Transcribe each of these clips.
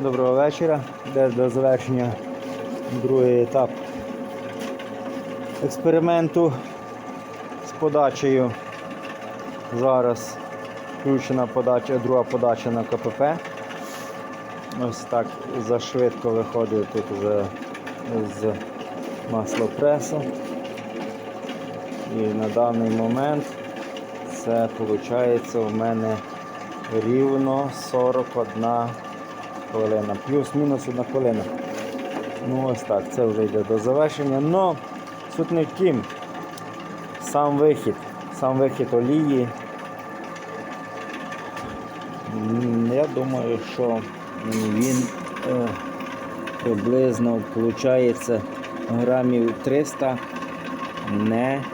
Доброго вечора. Де до завершення другий етап експерименту з подачею. Зараз включена подача, друга подача на КПП. Ось так зашвидко виходить тут вже з маслопресу. І на даний момент це виходить у мене рівно 41 хвилина. Плюс-мінус одна хвилина. Ну ось так, це вже йде до завершення. Но суть не в тім. Сам вихід, сам вихід олії. Я думаю, що він е, приблизно виходить грамів 300 не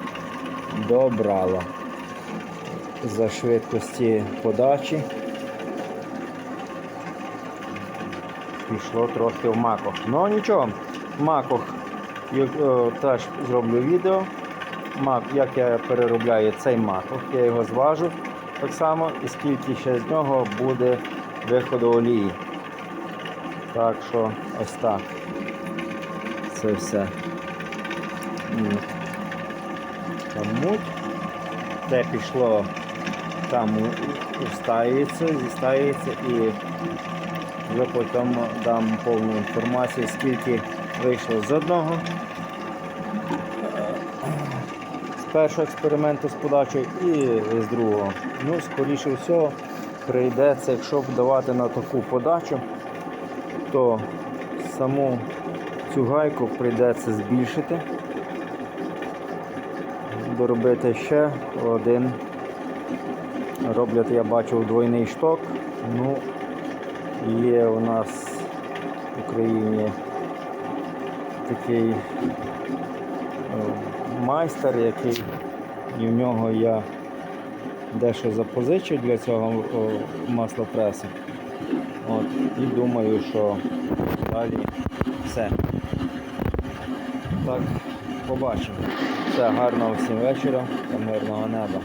добрало за швидкості подачі. Пішло трохи в макох. Ну нічого, макох я, е, теж зроблю відео. Мак, як я переробляю цей макох, я його зважу так само і скільки ще з нього буде виходу олії. Так що ось так. Це все. Муть. Те пішло там у- устаюється, зістаюється і вже потім дам повну інформацію, скільки вийшло з одного з першого експерименту з подачею і з другого. Ну, скоріше всього, прийдеться, якщо давати на таку подачу, то саму цю гайку прийдеться збільшити, доробити ще один. Роблять, я бачив, двойний шток. Ну, є у нас в Україні такий е, майстер, який і в нього я дещо запозичив для цього о, маслопресу. От, і думаю, що далі все. Так, побачимо. Все, гарного всім вечора та мирного неба.